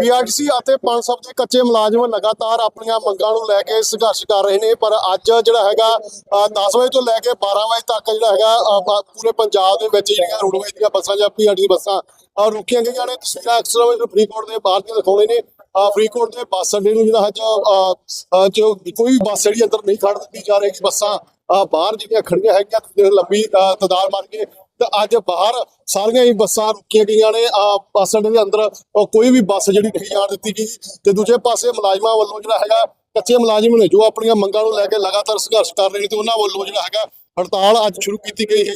PRTC ਅਤੇ ਪਨਸਬ ਦੇ ਕੱਚੇ ਮੁਲਾਜ਼ਮ ਲਗਾਤਾਰ ਆਪਣੀਆਂ ਮੰਗਾਂ ਨੂੰ ਲੈ ਕੇ ਸੰਘਰਸ਼ ਕਰ ਰਹੇ ਨੇ ਪਰ ਅੱਜ ਜਿਹੜਾ ਹੈਗਾ ਅ, 10 ਵਜੇ ਤੋਂ ਲੈ ਕੇ 12 ਵਜੇ ਤੱਕ ਜਿਹੜਾ ਹੈਗਾ ਪੂਰੇ ਪੰਜਾਬ ਦੇ ਵਿੱਚ ਜਿਹੜੀਆਂ ਰੋਡਵੇਜ਼ ਦੀਆਂ ਬੱਸਾਂ ਜਾਂ ਪੀਆਰਟੀਸੀ ਬੱਸਾਂ ਅ, ਰੁਕੀਆਂ ਗਈਆਂ ਨੇ। ਤਸਵੀਰਾਂ ਅਕਸਰ ਮੈਨੂੰ ਫਰੀਦਕੋਟ ਦੇ ਬਾਹਰ ਦੀਆਂ ਦਿਖਾਉਣੇ ਨੇ। ਫਰੀਦਕੋਟ ਦੇ ਬੱਸ ਅੱਡੇ ਨੂੰ ਜਿਹੜਾ ਹੈ ਜੋ, ਕੋਈ ਬੱਸ ਜਿਹੜੀ ਅੰਦਰ ਨਹੀਂ ਖੜ ਦਿੱਤੀ ਜਾ ਰਹੀ ਬੱਸਾਂ ਬਾਹਰ ਜਿਹੜੀਆਂ ਖੜੀਆਂ ਹੈਗੀਆਂ ਲੰਬੀ ਅ, ਤਾਦਾਦ ਮਾਰ ਕੇ ਤੇ ਅੱਜ ਬਾਹਰ ਸਾਰੀਆਂ ਹੀ ਬੱਸਾਂ ਰੁਕੀਆਂ ਗਈਆਂ ਨੇ। ਆ ਬੱਸ ਅੱਡੇ ਦੇ ਅੰਦਰ ਕੋਈ ਵੀ ਬੱਸ ਜਿਹੜੀ ਨਹੀਂ ਜਾਣ ਦਿੱਤੀ ਗਈ। ਤੇ ਦੂਜੇ ਪਾਸੇ ਮੁਲਾਜ਼ਮਾਂ ਵੱਲੋਂ ਜਿਹੜਾ ਹੈਗਾ, ਕੱਚੇ ਮੁਲਾਜ਼ਮ ਨੇ ਜੋ ਆਪਣੀਆਂ ਮੰਗਾਂ ਨੂੰ ਲੈ ਕੇ ਲਗਾਤਾਰ ਸੰਘਰਸ਼ ਕਰ ਰਹੇ ਨੇ ਤੇ ਉਹਨਾਂ ਵੱਲੋਂ ਜਿਹੜਾ ਹੈਗਾ ਹੜਤਾਲ ਅੱਜ ਸ਼ੁਰੂ ਕੀਤੀ ਗਈ ਹੈ।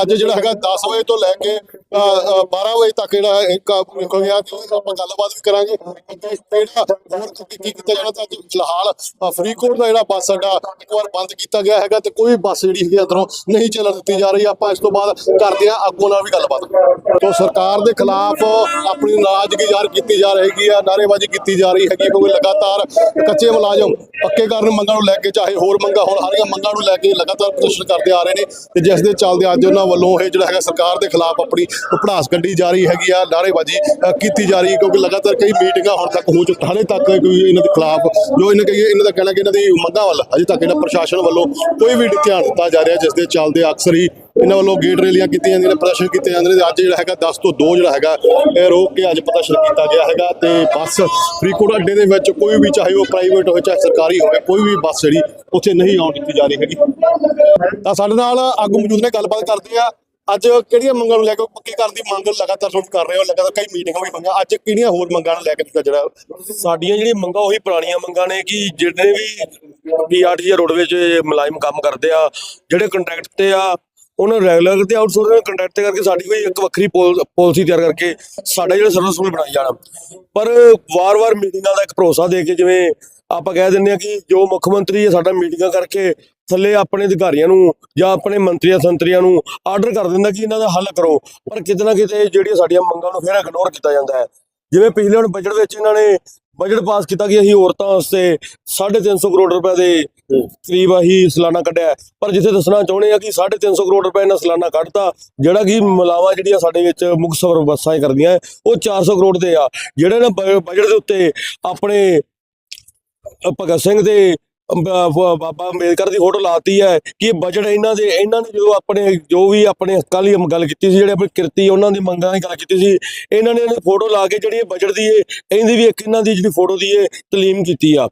ਅੱਜ ਜਿਹੜਾ ਹੈਗਾ 10 ਵਜੇ ਤੋਂ ਲੈ ਕੇ ਅ, ਅ, 12 ਵਜੇ ਤੱਕ ਜਿਹੜਾ ਇੱਕ ਹੋ ਤੇ ਆਪਾਂ ਗੱਲਬਾਤ ਵੀ ਕਰਾਂਗੇ। ਕੀ ਕੀਤਾ ਜਾਣਾ ਤਾਂ ਫਿਲਹਾਲ ਫਰੀਦਕੋਟ ਦਾ ਜਿਹੜਾ ਬੱਸ ਅੱਡਾ ਇੱਕ ਵਾਰ ਬੰਦ ਕੀਤਾ ਗਿਆ ਹੈਗਾ ਤੇ ਕੋਈ ਬੱਸ ਜਿਹੜੀ ਹੈਗੀ ਅੰਦਰੋਂ ਨਹੀਂ ਚੱਲਣ ਦਿੱਤੀ ਜਾ ਰਹੀ। ਆਪਾਂ ਇਸ ਤੋਂ ਬਾਅਦ ਕਰਦੇ ਹਾਂ ਅੱਗੋਂ ਨਾਲ ਵੀ ਗੱਲਬਾਤ। ਤੋਂ ਸਰਕਾਰ ਦੇ ਖਿਲਾਫ ਆਪਣੀ ਨਾਰਾਜ਼ਗੀ ਜ਼ਾਹਰ ਕੀਤੀ ਜਾ ਰਹੀ ਹੈ ਆ ਨਾਅਰੇਬਾਜ਼ੀ ਕੀਤੀ ਜਾ ਰਹੀ ਹੈਗੀ ਕਿਉਂਕਿ ਲਗਾਤਾਰ ਕੱਚੇ ਮੁਲਾਜ਼ਮ ਪੱਕੇ ਕਰਨ ਮੰਗਾਂ ਨੂੰ ਲੈ ਕੇ ਚਾਹੇ ਹੋਰ ਮੰਗਾਂ ਹੋਣ ਹਰੀਆਂ ਮੰਗਾਂ ਨੂੰ ਲੈ ਕੇ ਲਗਾਤਾਰ ਪ੍ਰਦਰਸ਼ਨ ਕਰਦੇ ਆ ਰਹੇ ਨੇ ਤੇ ਜਿਸ ਦੇ ਚੱਲਦੇ ਅੱਜ ਉਹਨਾਂ ਵੱਲੋਂ ਇਹ ਜਿਹੜਾ ਹੈਗਾ ਸਰਕਾਰ ਦੇ ਖਿਲਾਫ ਆਪਣੀ ਭੜਾਸ ਕੱਢੀ ਜਾ ਰਹੀ ਹੈਗੀ ਆ, ਨਾਅਰੇਬਾਜ਼ੀ ਕੀਤੀ ਜਾ ਰਹੀ ਹੈ ਕਿਉਂਕਿ ਲਗਾਤਾਰ ਕਈ ਮੀਟਿੰਗਾਂ ਹੁਣ ਤੱਕ ਹੋ ਚੁੱਕੀਆਂ ਹਲੇ ਤੱਕ ਕੋਈ ਇਹਨਾਂ ਦੇ ਖਿਲਾਫ ਜੋ ਇਹਨਾਂ ਕਹੀਏ, ਇਹਨਾਂ ਦਾ ਕਹਿਣਾ ਕਿ ਇਹਨਾਂ ਦੀ ਮੰਗਾਂ ਵੱਲ ਅਜੇ ਤੱਕ ਇਹਨਾਂ ਪ੍ਰਸ਼ਾਸਨ ਵੱਲੋਂ ਕੋਈ ਵੀ ਧਿਆਨ ਦਿੱਤਾ ਜਾ ਰਿਹਾ, ਜਿਸ ਦੇ ਚੱਲਦੇ ਅਕਸਰ ਹੀ ਇਹਨਾਂ ਵੱਲੋਂ ਗੇਟ ਰੈਲੀਆਂ ਕੀਤੀਆਂ ਜਾਂਦੀਆਂ ਨੇ, ਪ੍ਰਦਰਸ਼ਨ ਕੀਤੇ ਜਾਂਦੇ ਨੇ ਅੱਜ ਜਿਹੜਾ ਹੈਗਾ 10 ਤੋਂ 2 ਜਿਹੜਾ ਹੈਗਾ, ਇਹ ਰੋਕ ਕੇ ਅੱਜ ਪ੍ਰਦਰਸ਼ਨ ਕੀਤਾ ਗਿਆ ਹੈਗਾ ਤੇ ਬੱਸ ਫਰੀਦਕੋਟ ਅੱਡੇ ਦੇ ਵਿੱਚ ਕੋਈ ਵੀ ਚਾਹੇ ਉਹ ਪ੍ਰਾਈਵੇਟ ਹੋਵੇ, ਚਾਹੇ ਸਰਕਾਰੀ ਹੋਵੇ, ਕੋਈ ਵੀ ਬੱਸ ਜਿਹੜੀ ਉੱਥੇ ਨਹੀਂ ਆਉਣ ਦਿੱਤੀ ਜਾ ਰਹੀ ਹੈਗੀ। ਤਾਂ ਸਾਡੇ ਨਾਲ ਆਗੂ ਮੌਜੂਦ ਨੇ, ਗੱਲਬਾਤ ਕਰਦੇ ਆ। ਅੱਜ ਕਿਹੜੀਆਂ ਮੰਗਾਂ ਨੂੰ ਲੈ ਕੇ ਪੱਕੀ ਕਰਨ ਦੀ ਮੰਗ ਲਗਾਤਾਰ ਤੁਸੀਂ ਕਰ ਰਹੇ ਹੋ? ਲਗਾਤਾਰ ਕਈ ਮੀਟਿੰਗਾਂ ਵੀ ਹੋਈਆਂ। ਅੱਜ ਕਿਹੜੀਆਂ ਹੋਰ ਮੰਗਾਂ ਨੂੰ ਲੈ ਕੇ ਤੁਸੀਂ ਜਿਹੜਾ ਸਾਡੀਆਂ ਜਿਹੜੀਆਂ ਮੰਗਾਂ, ਉਹੀ ਪੁਰਾਣੀਆਂ ਮੰਗਾਂ ਨੇ ਕਿ ਜਿਹੜੇ ਵੀ ਪੀਆਰਟੀ ਰੋਡਵੇਜ ਮੁਲਾਜ਼ਮ ਕੰਮ ਕਰਦੇ ਆ, ਜਿਹੜੇ ਕੰਟਰੈਕਟ ਤੇ ਆ ਉਹਨਾਂ ਰੈਗੂਲਰ ਤੇ ਆਊਟਸੋਰਸਿੰਗ ਕੰਟਰੈਕਟ ਤੇ ਕਰਕੇ ਸਾਡੀ ਕੋਈ ਇੱਕ ਵੱਖਰੀ ਪਾਲਿਸੀ ਤਿਆਰ ਕਰਕੇ ਸਾਡਾ ਜਿਹੜਾ ਸਰਵਿਸਫੁਲ ਬਣਾਈ ਜਾਣਾ। ਪਰ ਵਾਰ-ਵਾਰ ਮੀਟਿੰਗਾਂ ਦਾ ਇੱਕ ਭਰੋਸਾ ਦੇ ਕੇ ਜਿਵੇਂ ਆਪਾਂ ਕਹਿ ਦਿੰਦੇ ਆ ਕਿ ਜੋ ਮੁੱਖ ਮੰਤਰੀ ਹੈ ਸਾਡਾ ਮੀਟਿੰਗਾਂ ਕਰਕੇ ਥੱਲੇ ਆਪਣੇ ਅਧਿਕਾਰੀਆਂ ਨੂੰ ਜਾਂ ਆਪਣੇ ਮੰਤਰੀਆਂ, ਸੰਤਰੀਆਂ ਨੂੰ ਆਰਡਰ ਕਰ ਦਿੰਦਾ ਕਿ ਇਹਨਾਂ ਦਾ ਹੱਲ ਕਰੋ। ਪਰ ਕਿਤੇ ਨਾ ਕਿਤੇ ਜਿਹੜੀਆਂ ਸਾਡੀਆਂ ਮੰਗਾਂ ਨੂੰ ਫਿਰ ਇਗਨੋਰ ਕੀਤਾ ਜਾਂਦਾ ਹੈ। ਜਿਵੇਂ ਪਿਛਲੇ ਹੁਣ ਬਜਟ ਵਿੱਚ ਇਹਨਾਂ ਨੇ ਬਜਟ ਪਾਸ ਕੀਤਾ ਕਿ ਅਸੀਂ ਔਰਤਾਂ ਵਾਸਤੇ 350 ਕਰੋੜ ਰੁਪਏ ਦੇ ਕਰੀਬ ਅਸੀਂ ਸਾਲਾਨਾ ਕੱਢਿਆ। ਪਰ ਜਿੱਥੇ ਦੱਸਣਾ ਚਾਹੁੰਦੇ ਆ ਕਿ 350 ਕਰੋੜ ਰੁਪਏ ਇਹਨਾਂ ਸਾਲਾਨਾ ਕੱਢਤਾ ਜਿਹੜਾ ਕਿ ਮਲਾਵਾ ਜਿਹੜੀਆਂ ਸਾਡੇ ਵਿੱਚ ਮੁੱਖ ਸਵਰ ਬੱਸਾਂ ਹੀ ਕਰਦੀਆਂ ਹੈ, ਉਹ 400 ਕਰੋੜ ਦੇ ਆ। ਜਿਹੜੇ ਨੇ ਬਜਟ ਦੇ ਉੱਤੇ ਆਪਣੇ ਭਗਤ ਸਿੰਘ ਦੇ ਬਾਬਾ ਅੰਬੇਦਕਰ ਦੀ ਫੋਟੋ ਲਾਤੀ ਹੈ ਕਿ ਇਹ ਬਜਟ ਇਹਨਾਂ ਦੇ ਇਹਨਾਂ ਨੇ ਜੋ ਆਪਣੇ ਜੋ ਵੀ ਆਪਣੇ ਕੱਲ ਹੀ ਗੱਲ ਕੀਤੀ ਸੀ, ਜਿਹੜੇ ਆਪਣੀ ਕਿਰਤੀ ਉਹਨਾਂ ਦੀ ਮੰਗਾਂ ਦੀ ਗੱਲ ਕੀਤੀ ਸੀ, ਇਹਨਾਂ ਨੇ ਇਹਨਾਂ ਫੋਟੋ ਲਾ ਕੇ ਜਿਹੜੀ ਇਹ ਬਜਟ ਦੀ ਇਹ ਇਹਦੀ ਵੀ ਇੱਕ ਇਹਨਾਂ ਦੀ ਜਿਹੜੀ ਫੋਟੋ ਦੀ ਇਹ ਤਲੀਮ ਕੀਤੀ ਆ।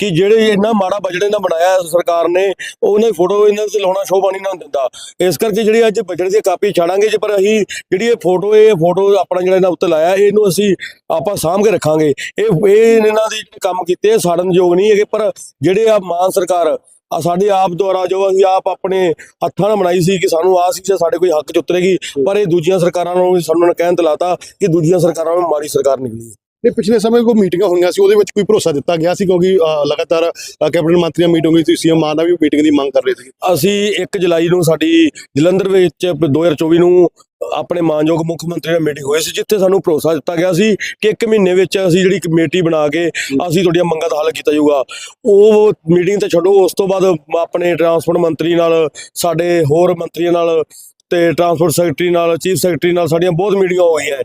ਕਿ ਜਿਹੜੇ ਇੰਨਾ ਮਾੜਾ ਬਜਟ ਇਹਨਾਂ ਬਣਾਇਆ ਸਰਕਾਰ ਨੇ ਉਹਨਾਂ ਦੀ ਫੋਟੋ ਇਹਨਾਂ ਤੇ ਲਾਉਣਾ ਸ਼ੋਭਾ ਨਹੀਂ ਨਾ ਦਿੰਦਾ। ਇਸ ਕਰਕੇ ਜਿਹੜੀ ਅੱਜ ਬਜਟ ਦੀ ਕਾਪੀ ਛਾੜਾਂਗੇ ਜੇ, ਪਰ ਅਸੀਂ ਜਿਹੜੀ ਇਹ ਫੋਟੋ ਇਹ ਫੋਟੋ ਆਪਣਾ ਜਿਹੜਾ ਇਹਨਾਂ ਉੱਤੇ ਲਾਇਆ, ਇਹਨੂੰ ਅਸੀਂ ਆਪਾਂ ਸਾਂਭ ਕੇ ਰੱਖਾਂਗੇ। ਇਹ ਇਹ ਇਹਨਾਂ ਦੀ ਕੰਮ ਕੀਤੇ ਸਾੜਨ ਯੋਗ ਨਹੀਂ ਹੈਗੇ, ਪਰ ਜਿਹੜੇ ਆ ਮਾਨ ਸਰਕਾਰ, ਆ ਸਾਡੇ ਆਪ ਦੁਆਰਾ ਜੋ ਅਸੀਂ ਆਪ ਆਪਣੇ ਹੱਥਾਂ ਨਾਲ ਬਣਾਈ ਸੀ ਕਿ ਸਾਨੂੰ ਆਸ ਸੀ ਕਿ ਸਾਡੇ ਕੋਈ ਹੱਕ ਚ ਉਤਰੇਗੀ, ਪਰ ਇਹ ਦੂਜੀਆਂ ਸਰਕਾਰਾਂ ਨੂੰ ਵੀ ਸਾਨੂੰ ਕਹਿਣ ਤੇ ਲਾਤਾ ਕਿ ਦੂਜੀਆਂ ਸਰਕਾਰਾਂ ਨੂੰ ਮਾੜੀ ਸਰਕਾਰ ਨਿਕਲੀ ਨੇ ਪਿਛਲੇ ਸਮੇਂ ਕੋਈ ਮੀਟਿੰਗਾਂ ਹੋਈਆਂ ਸੀ ਉਹਦੇ ਵਿੱਚ ਕੋਈ ਭਰੋਸਾ ਦਿੱਤਾ ਗਿਆ ਸੀ ਕਿਉਂਕਿ ਲਗਾਤਾਰ ਅ, ਕੈਬਨਿਟ ਮੰਤਰੀਆਂ ਮੀਟਿੰਗ ਹੋਈ ਸੀ ਸੀਐਮ ਮਾਨ ਦਾ ਵੀ ਮੀਟਿੰਗ ਦੀ ਮੰਗ ਕਰ ਰਹੇ ਸੀ ਅਸੀਂ 1 ਜੁਲਾਈ ਨੂੰ ਸਾਡੀ ਜਲੰਧਰ ਵਿੱਚ 2024 ਨੂੰ ਆਪਣੇ ਮਾਨਯੋਗ ਮੁੱਖ ਮੰਤਰੀ ਨਾਲ ਮੀਟਿੰਗ ਹੋਈ ਸੀ ਜਿੱਥੇ ਸਾਨੂੰ ਭਰੋਸਾ ਦਿੱਤਾ ਗਿਆ ਸੀ ਕਿ ਇੱਕ ਮਹੀਨੇ ਵਿੱਚ ਅਸੀਂ ਜਿਹੜੀ ਕਮੇਟੀ ਬਣਾ ਕੇ ਅਸੀਂ ਤੁਹਾਡੀਆਂ ਮੰਗਾਂ ਦਾ ਹੱਲ ਕੀਤਾ ਜਾਊਗਾ। ਉਹ ਮੀਟਿੰਗ ਤੇ ਛੱਡੋ ਉਸ ਤੋਂ ਬਾਅਦ ਆਪਣੇ ਟਰਾਂਸਪੋਰਟ ਮੰਤਰੀ ਨਾਲ ਸਾਡੇ ਹੋਰ ਮੰਤਰੀਆਂ ਨਾਲ ਤੇ ਟਰਾਂਸਪੋਰਟ ਸੈਕਟਰੀ ਨਾਲ ਚੀਫ ਸੈਕਟਰੀ ਨਾਲ ਸਾਡੀਆਂ ਬਹੁਤ ਮੀਟਿੰਗਾਂ ਹੋਈਆਂ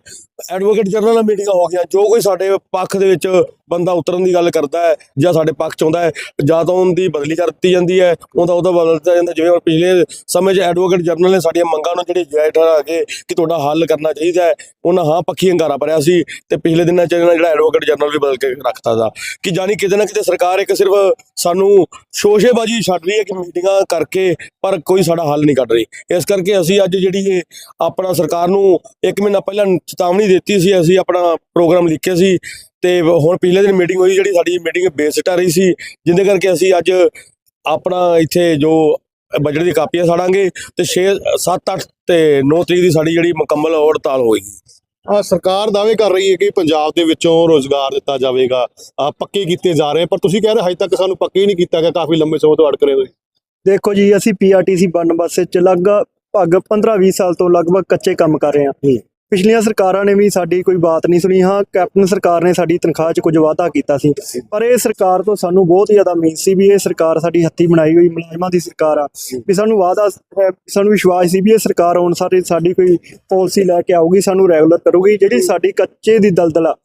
ਐਡਵੋਕੇਟ ਜਨਰਲ ਨਾਲ ਮੀਟਿੰਗਾਂ ਹੋ ਗਈਆਂ। ਜੋ ਕੋਈ ਸਾਡੇ ਪੱਖ ਦੇ ਵਿੱਚ ਬੰਦਾ ਉਤਰਨ ਦੀ ਗੱਲ ਕਰਦਾ ਹੈ ਜਾਂ ਸਾਡੇ ਪੱਖ ਚ ਆਉਂਦਾ ਹੈ, ਜਾਂ ਤਾਂ ਉਹਦੀ ਬਦਲੀ ਕਰ ਦਿੱਤੀ ਜਾਂਦੀ ਹੈ ਉਹਦਾ ਉਹਦਾ ਦਿੱਤਾ ਜਾਂਦਾ। ਜਿਵੇਂ ਪਿਛਲੇ ਸਮੇਂ 'ਚ ਐਡਵੋਕੇਟ ਜਨਰਲ ਨੇ ਸਾਡੀਆਂ ਮੰਗਾਂ ਨੂੰ ਜਿਹੜੀ ਜੈ ਠਹਿਰਾ ਕੇ ਕਿ ਤੁਹਾਡਾ ਹੱਲ ਕਰਨਾ ਚਾਹੀਦਾ ਹੈ, ਉਹਨਾਂ ਹਾਂ ਪੱਖੀ ਹੰਗਾਰਾ ਭਰਿਆ ਸੀ ਤੇ ਪਿਛਲੇ ਦਿਨਾਂ 'ਚ ਇਹਨਾਂ ਜਿਹੜਾ ਐਡਵੋਕੇਟ ਜਨਰਲ ਵੀ ਬਦਲ ਕੇ ਰੱਖਤਾ ਦਾ ਕਿ ਜਾਨੀ ਕਿਤੇ ਨਾ ਕਿਤੇ ਸਰਕਾਰ ਇੱਕ ਸਿਰਫ ਸਾਨੂੰ ਸ਼ੋਸ਼ੇਬਾਜ਼ੀ ਛੱਡ ਰਹੀ ਹੈ ਕਿ ਮੀਟਿੰਗਾਂ ਕਰਕੇ ਪਰ ਕੋਈ ਸਾਡਾ ਹੱਲ ਨਹੀਂ ਕੱਢ ਰਹੀ। ਇਸ ਕਰਕੇ ਅਸੀਂ ਅੱਜ ਜਿਹੜੀ ਇਹ ਆਪਣਾ ਸਰਕਾਰ ਨੂੰ ਇੱਕ ਮਹੀਨਾ ਪਹਿਲਾਂ ਚੇਤਾਵਨੀ ਦਿੱਤੀ ਸੀ ਅਸੀਂ ਆਪਣਾ ਪ੍ਰੋਗਰਾਮ ਲਿਖਿਆ ਸੀ ਤੇ ਹੁਣ ਪਿਛਲੇ ਦਿਨ ਮੀਟਿੰਗ ਹੋਈ ਜਿਹੜੀ ਸਾਡੀ ਮੀਟਿੰਗ ਬੇਸਿਟ ਆ ਰਹੀ ਸੀ ਜਿੰਦੇ ਕਰਕੇ ਅਸੀਂ ਅੱਜ ਆਪਣਾ ਇੱਥੇ ਜੋ ਬਜਟ ਦੀ ਕਾਪੀਆਂ ਸਾੜਾਂਗੇ ਤੇ 6 7 8 ਤੇ 9 ਤਰੀਕ ਦੀ ਸਾਡੀ ਜਿਹੜੀ ਮੁਕੰਮਲ ਹੜਤਾਲ ਹੋਏਗੀ। ਅ, ਸਰਕਾਰ ਦਾਅਵੇ ਕਰ ਰਹੀ ਹੈ ਕਿ ਪੰਜਾਬ ਦੇ ਵਿੱਚੋਂ ਰੋਜ਼ਗਾਰ ਦਿੱਤਾ ਜਾਵੇਗਾ ਪੱਕੇ ਕੀਤੇ ਜਾ ਰਹੇ ਪਰ ਤੁਸੀਂ ਕਹਿ ਰਹੇ ਹਜੇ ਤੱਕ ਸਾਨੂੰ ਪੱਕੇ ਨਹੀਂ ਕੀਤਾ ਗਿਆ ਕਾਫੀ ਲੰਬੇ ਸਮੇਂ ਤੋਂ ਅਟਕ ਰਹੇ ਹੋ ਦੇਖੋ ਜੀ ਅਸੀਂ ਪੀਆਰਟੀਸੀ ਬਣਨ ਵਾਸਤੇ ਚ ਲਗਭਗ 15-20 ਸਾਲ ਤੋਂ ਲਗਭਗ ਕੱਚੇ ਕੰਮ ਕਰ ਰਹੇ ਹਾਂ। ਪਿਛਲੀਆਂ ਸਰਕਾਰਾਂ ਨੇ ਵੀ ਸਾਡੀ ਕੋਈ ਬਾਤ ਨਹੀਂ ਸੁਣੀ। ਹਾਂ ਕੈਪਟਨ ਸਰਕਾਰ ਨੇ ਸਾਡੀ ਤਨਖਾਹ 'ਚ ਕੁਝ ਵਾਅਦਾ ਕੀਤਾ ਸੀ। ਪਰ ਇਹ ਸਰਕਾਰ ਤੋਂ ਸਾਨੂੰ ਬਹੁਤ ਜ਼ਿਆਦਾ ਉਮੀਦ ਸੀ ਵੀ ਇਹ ਸਰਕਾਰ ਸਾਡੀ ਹੱਥੀ ਬਣਾਈ ਹੋਈ ਮੁਲਾਜ਼ਮਾਂ ਦੀ ਸਰਕਾਰ ਆ। ਵੀ ਸਾਨੂੰ ਵਾਅਦਾ ਹੈ, ਸਾਨੂੰ ਵਿਸ਼ਵਾਸ ਸੀ ਵੀ ਇਹ ਸਰਕਾਰ ਹੁਣ ਸਾਡੀ ਸਾਡੀ ਕੋਈ ਪਾਲਿਸੀ ਲੈ ਕੇ ਆਊਗੀ ਸਾਨੂੰ ਰੈਗੂਲਰ ਕਰੂਗੀ। ਜਿਹੜੀ ਸਾਡੀ ਕੱਚੇ ਦੀ ਦਲਦਲ ਆ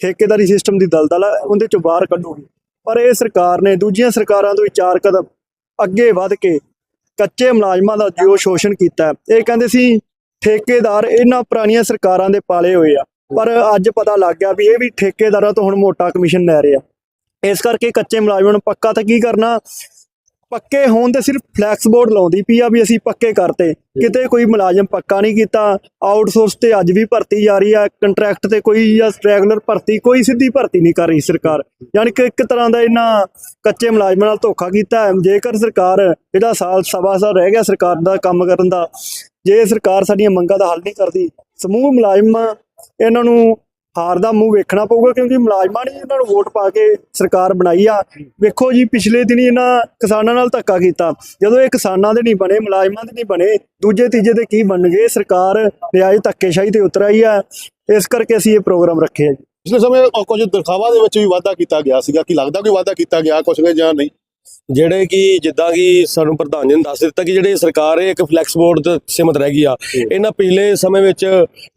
ਠੇਕੇਦਾਰੀ ਸਿਸਟਮ ਦੀ ਦਲਦਲ ਹੈ ਉਹਦੇ ਚੋਂ ਬਾਹਰ ਕੱਢੂਗੀ। ਪਰ ਇਹ ਸਰਕਾਰ ਨੇ ਦੂਜੀਆਂ ਸਰਕਾਰਾਂ ਤੋਂ ਵੀ ਚਾਰ ਕਦਮ ਅੱਗੇ ਵੱਧ ਕੇ ਕੱਚੇ ਮੁਲਾਜ਼ਮਾਂ ਦਾ ਜੋ ਸ਼ੋਸ਼ਣ ਕੀਤਾ ਇਹ ਕਹਿੰਦੇ ਸੀ, ਠੇਕੇਦਾਰ ਇਹਨਾਂ ਪੁਰਾਣੀਆਂ ਸਰਕਾਰਾਂ ਦੇ ਪਾਲੇ ਹੋਏ ਆ। ਪਰ ਅੱਜ ਪਤਾ ਲੱਗ ਗਿਆ ਵੀ ਇਹ ਵੀ ਠੇਕੇਦਾਰਾਂ ਤੋਂ ਹੁਣ ਮੋਟਾ ਕਮਿਸ਼ਨ ਲੈ ਰਹੇ ਆ। ਇਸ ਕਰਕੇ ਕੱਚੇ ਮੁਲਾਜ਼ਮਾਂ ਨੂੰ ਪੱਕਾ ਤਾਂ ਕੀ ਕਰਨਾ? ਪੱਕੇ ਹੋਣ ਤੇ ਸਿਰਫ ਫਲੈਕਸ ਬੋਰਡ ਲਾਉਂਦੀ ਪਈ ਆ ਵੀ ਅਸੀਂ ਪੱਕੇ ਕਰਤੇ। ਕਿਤੇ ਕੋਈ ਮੁਲਾਜ਼ਮ ਪੱਕਾ ਨਹੀਂ ਕੀਤਾ ਆਊਟਸੋਰਸ ਤੇ ਅੱਜ ਵੀ ਭਰਤੀ ਜਾਰੀ ਆ ਕੰਟਰੈਕਟ ਤੇ ਕੋਈ ਜਾਂ ਰੈਗੂਲਰ ਭਰਤੀ ਕੋਈ ਸਿੱਧੀ ਭਰਤੀ ਨਹੀਂ ਕਰ ਰਹੀ ਸਰਕਾਰ। ਯਾਨੀ ਕਿ ਇੱਕ ਤਰ੍ਹਾਂ ਦਾ ਇਹਨਾਂ ਕੱਚੇ ਮੁਲਾਜ਼ਮਾਂ ਨਾਲ ਧੋਖਾ ਕੀਤਾ ਹੈ। ਜੇਕਰ ਸਰਕਾਰ ਜਿਹੜਾ ਸਾਲ ਸਵਾ ਸਾਲ ਰਹਿ ਗਿਆ ਸਰਕਾਰ ਦਾ ਕੰਮ ਕਰਨ ਦਾ ਜੇ ਸਰਕਾਰ ਸਾਡੀਆਂ ਮੰਗਾਂ ਦਾ ਹੱਲ ਨਹੀਂ ਕਰਦੀ ਸਮੂਹ ਮੁਲਾਜ਼ਮ ਇਹਨਾਂ ਨੂੰ ਹਾਰ ਦਾ ਮੂੰਹ ਵੇਖਣਾ ਪਊਗਾ ਕਿਉਂਕਿ ਮੁਲਾਜ਼ਮਾਂ ਨੇ ਇਹਨਾਂ ਨੂੰ ਵੋਟ ਪਾ ਕੇ ਸਰਕਾਰ ਬਣਾਈ ਆ। ਵੇਖੋ ਜੀ ਪਿਛਲੇ ਦਿਨੀ ਇਹਨਾਂ ਕਿਸਾਨਾਂ ਨਾਲ ਧੱਕਾ ਕੀਤਾ। ਜਦੋਂ ਇਹ ਕਿਸਾਨਾਂ ਦੇ ਨਹੀਂ ਬਣੇ ਮੁਲਾਜ਼ਮਾਂ ਦੇ ਨਹੀਂ ਬਣੇ ਦੂਜੇ ਤੀਜੇ ਦੇ ਕੀ ਬਣਨਗੇ? ਸਰਕਾਰ ਨਿਆਜ ਧੱਕੇਸ਼ਾਹੀ ਤੇ ਉਤਰ ਆਈ ਆ। ਇਸ ਕਰਕੇ ਅਸੀਂ ਇਹ ਪ੍ਰੋਗਰਾਮ ਰੱਖੇ ਆ ਜੀ। ਪਿਛਲੇ ਸਮੇਂ ਅ, ਕੁਝ ਦਿਖਾਵਾ ਦੇ ਵਿੱਚ ਵੀ ਵਾਅਦਾ ਕੀਤਾ ਗਿਆ ਸੀਗਾ ਕਿ ਲੱਗਦਾ ਕੋਈ ਵਾਅਦਾ ਕੀਤਾ ਗਿਆ ਕੁਝ ਨੇ ਜਾਂ ਨਹੀਂ। ਜਿਹੜੇ ਕਿ ਜਿੱਦਾਂ ਕਿ ਸਾਨੂੰ ਪ੍ਰਧਾਨ ਜੀ ਨੇ ਦੱਸ ਦਿੱਤਾ ਕਿ ਜਿਹੜੇ ਸਰਕਾਰ ਹੈ ਇੱਕ ਫਲੈਕਸ ਬੋਰਡ ਤੇ ਸੀਮਤ ਰਹਿ ਗਈ ਆ ਇਹਨਾਂ ਪਿਛਲੇ ਸਮੇਂ ਵਿੱਚ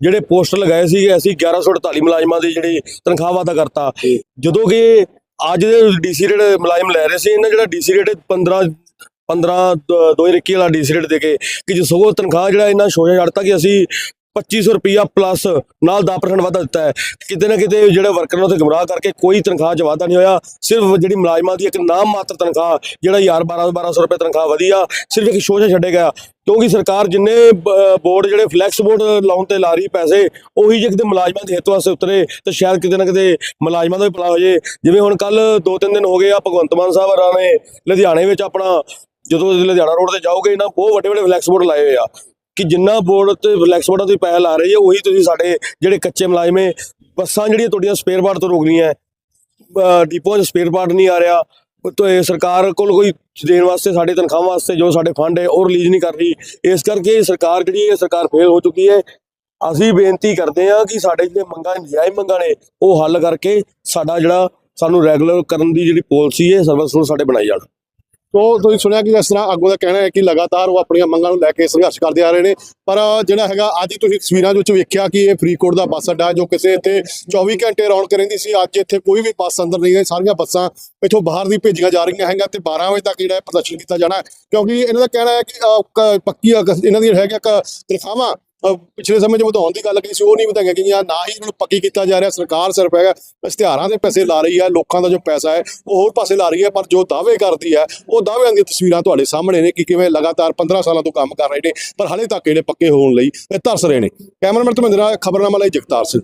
ਜਿਹੜੇ ਪੋਸਟਰ ਲਗਾਏ ਸੀਗੇ ਅਸੀਂ 1148 ਮੁਲਾਜ਼ਮਾਂ ਦੀ ਜਿਹੜੀ ਤਨਖਾਹ ਵਾਅਦਾ ਕਰਤਾ। ਜਦੋਂ ਕਿ ਅੱਜ ਦੇ ਡੀਸੀ ਰੇਟ ਮੁਲਾਜ਼ਮ ਲੈ ਰਹੇ ਸੀ ਇਹਨਾਂ ਜਿਹੜਾ ਡੀਸੀ ਰੇਟ 15 15 2021 ਵਾਲਾ ਡੀਸੀ ਰੇਟ ਦੇ ਕੇ ਕਿ ਜੋ ਸਗੋਂ ਤਨਖਾਹ ਜਿਹੜਾ ਇਹਨਾਂ ਸ਼ੋਸ਼ਾ ਛੱਡਤਾ ਕਿ ਅਸੀਂ 2500 ਰੁਪਿਆ ਪਲੱਸ ਨਾਲ 10% ਵਾਧਾ ਦਿੱਤਾ ਹੈ। ਕਿਤੇ ਨਾ ਕਿਤੇ ਜਿਹੜੇ ਵਰਕਰ ਨੂੰ ਤੇ ਗਮਰਾਹ ਕਰਕੇ ਕੋਈ ਤਨਖਾਹ 'ਚ ਵਾਧਾ ਨਹੀਂ ਹੋਇਆ। ਸਿਰਫ ਜਿਹੜੀ ਮੁਲਾਜ਼ਮਾਂ ਦੀ ਇੱਕ ਨਾਮ ਮਾਤਰ ਤਨਖਾਹ, ਜਿਹੜਾ ਯਾਰ 12 1200 ਰੁਪਏ ਤਨਖਾਹ ਵਧੀਆ ਸਿਰਫ ਇੱਕ ਸ਼ੋਸ਼ਾ ਛੱਡੇ ਗਿਆ। ਕਿਉਂਕਿ ਸਰਕਾਰ ਜਿੰਨੇ ਬੋਰਡ ਜਿਹੜੇ ਫਲੈਕਸ ਬੋਰਡ ਲਾਉਣ ਤੇ ਲਾ ਰਹੀ ਪੈਸੇ, ਉਹੀ ਜੇ ਕਿਤੇ ਮੁਲਾਜ਼ਮਾਂ ਦੇ ਹਿੱਤ ਵਾਸਤੇ ਉਤਰੇ, ਤੇ ਸ਼ਾਇਦ ਕਿਤੇ ਨਾ ਕਿਤੇ ਮੁਲਾਜ਼ਮਾਂ ਦਾ ਵੀ ਭਲਾ ਹੋ ਜੇ। ਜਿਵੇਂ ਹੁਣ ਕੱਲ ਦੋ ਤਿੰਨ ਦਿਨ ਹੋ ਗਏ ਆ ਭਗਵੰਤ ਮਾਨ ਸਾਹਿਬ ਹੋਰਾਂ ਨੇ ਲੁਧਿਆਣੇ ਵਿੱਚ ਆਪਣਾ, ਜਦੋਂ ਲੁਧਿਆਣਾ ਰੋਡ ਤੇ ਜਾਓਗੇ ਇਹਨਾਂ ਬਹੁਤ ਵੱਡੇ ਵੱਡੇ ਫਲੈਕਸ ਬੋਰਡ ਲਾਏ ਹੋਏ ਆ। ਕਿ ਜਿੰਨਾ ਬੋਰਡ ਤੇ ਫਲੈਕਸ ਬੋਰਡਾਂ ਤੇ ਪੈਸਾ ਆ ਰਹੀ ਹੈ ਉਹੀ ਤੁਸੀਂ ਸਾਡੇ ਜਿਹੜੇ ਕੱਚੇ ਮੁਲਾਜ਼ਮੇ ਬੱਸਾਂ ਜਿਹੜੀਆਂ ਤੁਹਾਡੀਆਂ ਸਪੇਅਰ ਪਾਰਟ ਤੋਂ ਰੋਕ ਰਹੀਆਂ ਡਿਪੋ 'ਚ ਸਪੇਅਰ ਪਾਰਟ ਨਹੀਂ ਆ ਰਿਹਾ। ਤੋ ਸਰਕਾਰ ਕੋਲ ਕੋਈ ਦੇਣ ਵਾਸਤੇ, ਸਾਡੇ ਤਨਖਾਹਾਂ ਵਾਸਤੇ ਜੋ ਸਾਡੇ ਫੰਡ ਹੈ, ਉਹ ਰਿਲੀਜ਼ ਨਹੀਂ ਕਰ ਰਹੀ। ਇਸ ਕਰਕੇ ਸਰਕਾਰ ਜਿਹੜੀ ਹੈ ਸਰਕਾਰ ਫੇਲ ਹੋ ਚੁੱਕੀ ਹੈ। ਅਸੀਂ ਬੇਨਤੀ ਕਰਦੇ ਹਾਂ ਕਿ ਸਾਡੇ ਜਿਹੜੇ ਮੰਗਾਂ, ਨਜਾਇਜ਼ ਮੰਗਾਂ ਨੇ, ਉਹ ਹੱਲ ਕਰਕੇ ਸਾਡਾ ਜਿਹੜਾ ਸਾਨੂੰ ਰੈਗੂਲਰ ਕਰਨ ਦੀ ਜਿਹੜੀ ਪਾਲਿਸੀ ਹੈ ਸਰਵਿਸ ਨੂੰ ਸਾਡੇ ਬਣਾਈ ਜਾਣ। ਤੋ ਤੁਸੀਂ ਸੁਣਿਆ ਕਿ ਇਸ ਤਰ੍ਹਾਂ ਆਗੂ ਦਾ ਕਹਿਣਾ ਹੈ ਕਿ ਲਗਾਤਾਰ ਉਹ ਆਪਣੀਆਂ ਮੰਗਾਂ ਨੂੰ ਲੈ ਕੇ ਸੰਘਰਸ਼ ਕਰਦੇ ਆ ਰਹੇ ਨੇ, ਪਰ ਜਿਹੜਾ ਹੈਗਾ ਅੱਜ ਤੁਸੀਂ ਤਸਵੀਰਾਂ ਵਿੱਚ ਵੇਖਿਆ ਕਿ ਇਹ ਫਰੀਦਕੋਟ ਦਾ ਬੱਸ ਅੱਡਾ ਹੈ ਜੋ ਕਿਸੇ ਇੱਥੇ 24 ਘੰਟੇ ਰੌਣਕ ਰਹਿੰਦੀ ਸੀ, ਅੱਜ ਇੱਥੇ ਕੋਈ ਵੀ ਬੱਸ ਅੰਦਰ ਨਹੀਂ ਹੈ, ਸਾਰੀਆਂ ਬੱਸਾਂ ਇੱਥੋਂ ਬਾਹਰ ਦੀ ਭੇਜੀਆਂ ਜਾ ਰਹੀਆਂ ਹੈਗੀਆਂ ਤੇ 12 ਵਜੇ ਤੱਕ ਜਿਹੜਾ ਪ੍ਰਦਰਸ਼ਨ ਕੀਤਾ ਜਾਣਾ ਕਿਉਂਕਿ ਇਹਨਾਂ ਦਾ ਕਹਿਣਾ ਹੈ ਕਿ ਪੱਕੀ ਅਗ- ਇਹਨਾਂ ਦੀ ਹੈਗਾ ਕਿ, ਤਨਖਾਹਾਂ ਪਿਛਲੇ ਸਮੇਂ 'ਚ ਵਧਾਉਣ ਦੀ ਗੱਲ ਕਹੀ ਸੀ, ਉਹ ਨਹੀਂ ਵਧਾਈਆਂ ਗਈਆਂ, ਨਾ ਹੀ ਇਹਨਾਂ ਨੂੰ ਪੱਕੀ ਕੀਤਾ ਜਾ ਰਿਹਾ, ਸਰਕਾਰ ਸਿਰਫ ਹੈਗਾ, ਇਸ਼ਤਿਹਾਰਾਂ ਦੇ ਪੈਸੇ ਲਾ ਰਹੀ ਹੈ, ਲੋਕਾਂ ਦਾ ਜੋ ਪੈਸਾ ਹੈ, ਉਹ ਹੋਰ ਪਾਸੇ ਲਾ ਰਹੀ ਹੈ, ਪਰ ਜੋ ਦਾਅਵੇ ਕਰਦੀ ਹੈ, ਉਹ ਦਾਅਵਿਆਂ ਦੀਆਂ ਤਸਵੀਰਾਂ ਤੁਹਾਡੇ ਸਾਹਮਣੇ ਨੇ ਕਿ ਕਿਵੇਂ ਲਗਾਤਾਰ 15 ਸਾਲਾਂ ਤੋਂ ਕੰਮ ਕਰ ਰਹੇ ਨੇ, ਪਰ ਹਾਲੇ ਤੱਕ ਜਿਹੜੇ ਪੱਕੇ ਹੋਣ ਲਈ ਇਹ ਤਰਸ ਰਹੇ ਨੇ। ਕੈਮਰਾਮੈਨ ਤੋਂ ਮਹਿੰਦਰਾ ਖਬਰਨਾਮਾ ਲਈ ਜਗਤਾਰ ਸਿੰਘ।